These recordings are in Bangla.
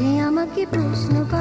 যে আমাকে প্রশ্ন করে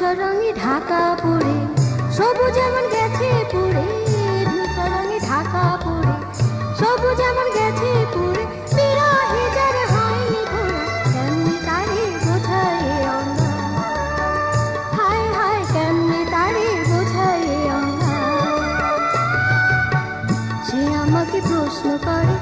রঙে ঢাকা পড়ে, সবুজ এমন গেছে পড়ে ধূসর রঙে ঢাকা পড়ে, সবুজ এমন গেছে পড়ে, বিরহে যার হয়নি হায় হায়, কেমনি তারে বোঝায় অঙ্গা? সে আমাকে প্রশ্ন করে